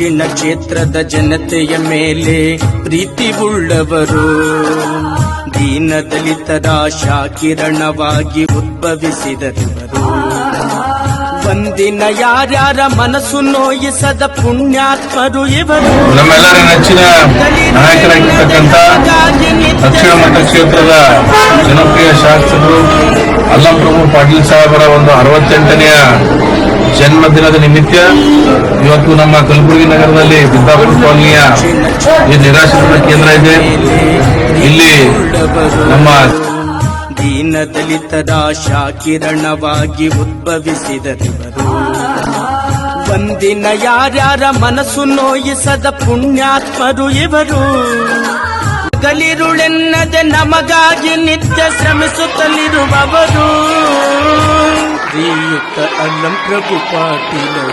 ದಕ್ಷಿಣ ಕ್ಷೇತ್ರದ ಜನತೆಯ ಮೇಲೆ ಪ್ರೀತಿ ಉಳ್ಳವರು ದೀನ ದಲಿತರ ಶಾಕಿರಣವಾಗಿ ಉದ್ಭವಿಸಿದರಿವರು. ಒಂದಿನ ಯಾರ್ಯಾರ ಮನಸ್ಸು ನೋಯಿಸದ ಪುಣ್ಯಾತ್ಮರು ಇವರು. ನಮ್ಮೆಲ್ಲರ ನೆಚ್ಚಿನ ದಕ್ಷಿಣ ಮತಕ್ಷೇತ್ರದ ಜನಪ್ರಿಯ ಶಾಸಕರು ಅಲ್ಲಪ್ರಭು ಪಾಟೀಲ್ ಸಾಹೇಬರ ಒಂದು ಅರವತ್ತೆಂಟನೆಯ ಜನ್ಮದಿನದ ನಿಮಿತ್ತ ಇವತ್ತು ನಮ್ಮ ಕಲಬುರಗಿ ನಗರದಲ್ಲಿ ಬಿದ್ದಾಪುರ ಕಾಲೋನಿಯ ಈ ನಿರಾಶ್ರಮ ಕೇಂದ್ರ ಇದೆ. ಇಲ್ಲಿ ನಮ್ಮ ದೀನ ದಲಿತರ ಶಾಕಿರಣವಾಗಿ ಉದ್ಭವಿಸಿದರಿವರು ಒಂದಿನ ಯಾರ್ಯಾರ ಮನಸ್ಸು ನೋಯಿಸದ ಪುಣ್ಯಾತ್ಮರು ಇವರು. ಕಲಿರುಳೆನ್ನದೆ ನಮಗಾಗಿ ನಿತ್ಯ ಶ್ರಮಿಸುತ್ತಲಿರುವವರು. విత్త అన్నం ప్రభు పాటినవు